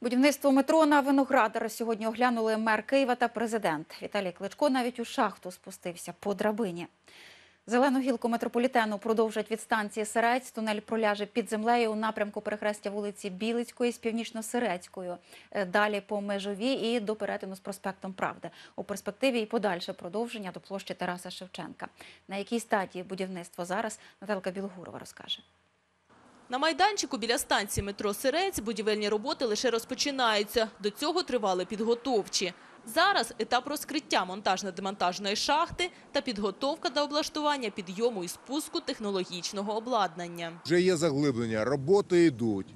Будівництво метро на Виноградар сьогодні оглянули мер Києва та президент. Віталій Кличко навіть у шахту спустився по драбині. Зелену гілку метрополітену продовжать від станції Сирець. Тунель проляже під землею у напрямку перехрестя вулиці Білицької з північно-сирецькою. Е, Далі по межовій і до перетину з проспектом Правди. У перспективі і подальше продовження до площі Тараса Шевченка. На якій стадії будівництва зараз Наталка Білгурова розкаже. На майданчику біля станції метро Сирець будівельні роботи лише розпочинаються. До цього тривали підготовчі. Зараз етап розкриття монтажно-демонтажної шахти та підготовка до облаштування підйому і спуску технологічного обладнання. Вже є заглиблення, роботи йдуть.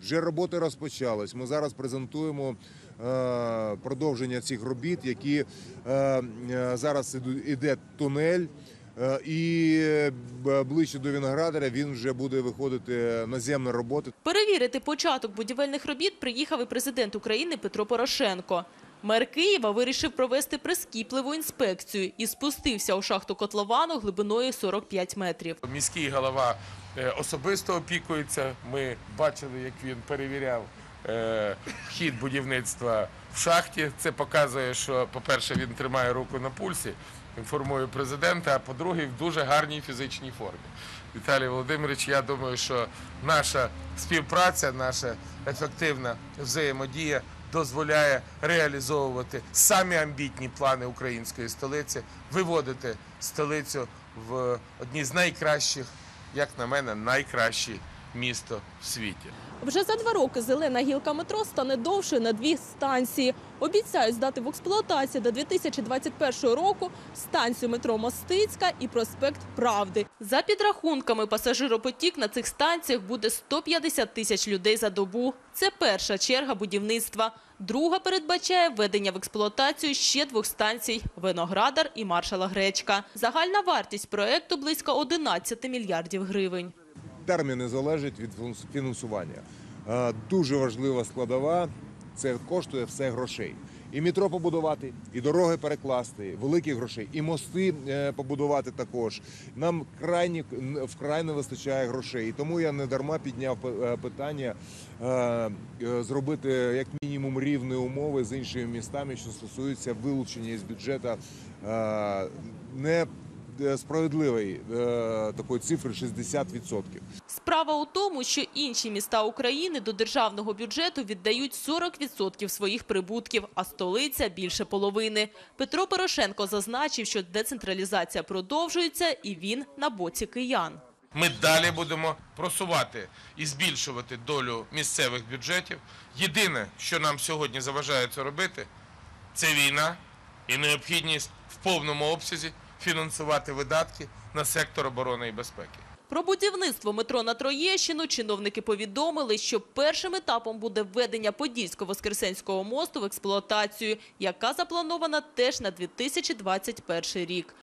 Вже роботи розпочались. Ми зараз презентуємо е, продовження цих робіт, які е, е, зараз іде тунель. Е, І ближче до Віноградаря він вже буде виходити наземні роботи. Перевірити початок будівельних робіт приїхав і президент України Петро Порошенко. Мер Києва вирішив провести прискіпливу інспекцію і спустився у шахту котловану глибиною 45 метрів. Міський голова е, особисто опікується. Ми бачили, як він перевіряв е, хід будівництва в шахті. Це показує, що, по-перше, він тримає руку на пульсі, інформує президента, а по-друге, в дуже гарній фізичній формі. Віталій Володимирович, я думаю, що наша співпраця, наша ефективна взаємодія дозволяє реалізовувати самі амбітні плани української столиці, виводити столицю в одні з найкращих, як на мене, найкраще місто в світі. Вже за два роки зелена гілка метро стане довшою на дві станції. Обіцяють здати в експлуатацію до 2021 року станцію метро Мостицька і проспект Правди. За підрахунками, пасажиропотік на цих станціях буде 150 тисяч людей за добу. Це перша черга будівництва. Друга передбачає введення в експлуатацію ще двох станцій – Виноградар і Маршала Гречка. Загальна вартість проекту – близько 11 мільярдів гривень. Терміни залежать від фінансування. Е, Дуже важлива складова це коштує все грошей. І метро побудувати, і дороги перекласти, великі грошей, і мости е, побудувати також. Нам крайні вкрай не вистачає грошей. І тому я не дарма підняв е, питання зробити як мінімум рівні умови з іншими містами, що стосується вилучення із бюджету не справедливої е, такої цифри 60%. Справа у тому, що інші міста України до державного бюджету віддають 40% своїх прибутків, а столиця – більше половини. Петро Порошенко зазначив, що децентралізація продовжується і він на боці киян. Ми далі будемо просувати і збільшувати долю місцевих бюджетів. Єдине, що нам сьогодні заважає це робити, це війна і необхідність в повному обсязі фінансувати видатки на сектор оборони і безпеки. Про будівництво метро на Троєщину чиновники повідомили, що першим етапом буде введення Подільсько-Воскресенського мосту в експлуатацію, яка запланована теж на 2021 рік.